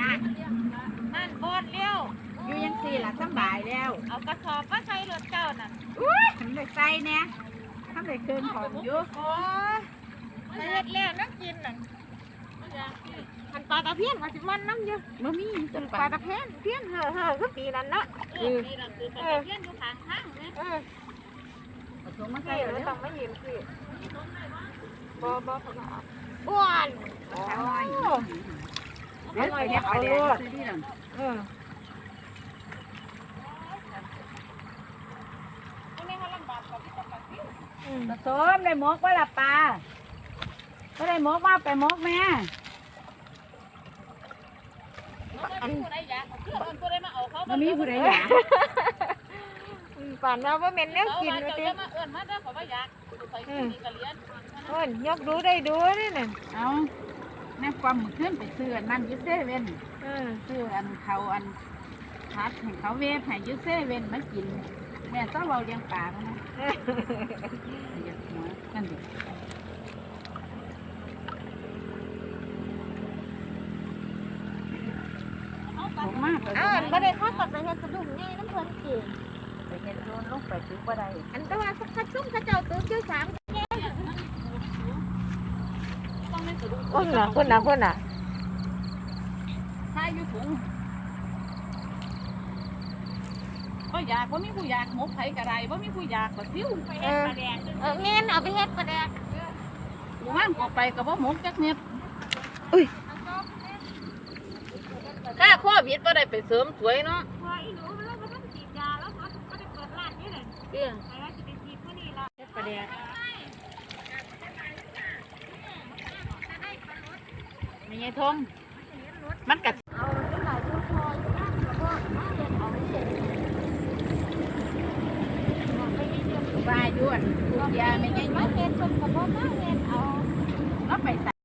ยากนั่นบอนเลี้ยวอยู่ยังสี่ล่ะสำบายแล้วเอากระสอบมาใส่รถเจ้าน่ะอุ้ยทำได้ใส่เนี่ยทำได้เกินของอยู่โอ้ยไปเฮ็ดแล้วน้ำกินน่ะมันปลาตะเพียนมาสิมันน้ำเยอะบ่มีจนปปาลาตะเพียนเพียนเห่อเห่อคือปีนั้นเนาะเออเออเพียนอยู่ข้างทางเนี่ยเออผสมมาใส่ใช่แล้เราวต้องไม่ยืมสิบ่บ่เขามาเอาบ้วนทำหน่อย เดี๋ยวไปเฮ็ดเอาโลดเออผสมได้หมกว่าละปลาก็ได้หมกว่าไปหมกแม่อันผู้ใดอยากคือเอิ้นผู้ใดมาเอาเขาบ่มีผู้ใดอยากป่านว่าบ่แม่นแนวกินว่าว่าเจ้าติจะมาเอิ้นมาเด้อขอว่าอยากไปกินนี่ก็เลยเอิ้นยกดูได้ดูนี่น่ะเอา ความมือขึ้นไปซื้ออันนั่นอยูเซเว่นเออซื้ออันเขาอันพัดให้เขาเวฟให้อยูเซเว่นมากิน แม่ต้องเราเลี้ยงปลาแล้วนะอยากหัวนั่นดิผมมากเลยอ้าวอันบ่ได้เข้ากับไปเฮ็ดสะดุ้งใหญ่น้ำเพิ่นสิไปเห็นโดนลงไปซื้อบ่ได้ อันแต่ว่าสักพักซุ่มเขาเจ้าตื้อชื่อสาม คนน่ะคนน่ะคนน่ะถ้าอยู่ถุงก็อยากว่ามีผู้อยากหมกไผ่กระไรว่ามีผู้อยากก็ซิ้วไปเออเออแม่นเอาไปเฮ็ดปลาแดกหมู่บ้านก็ไปกับว่าหมกจักเม็ดถ้าข้อบิดบ่ได้ไปเสริมสวยเนาะพออีหนูเราก็ต้องฉีดยาแล้วก็ก็ได้เปิดร้านนี่แหละเตี้ยไปแล้วสิไปฉีดมื้อนี้ล่ะเฮ็ดปลาแด ก มีไงทงมันกัด เอาไปหลายตัวพออยู่นั่นก็บ่มาเฮ็ดเอาไปเฮ็ดเอาไปเฮ็ด ปลาย้วนทุกอยางไม่ไง มาเฮ็ดเพิ่นก็บ่มา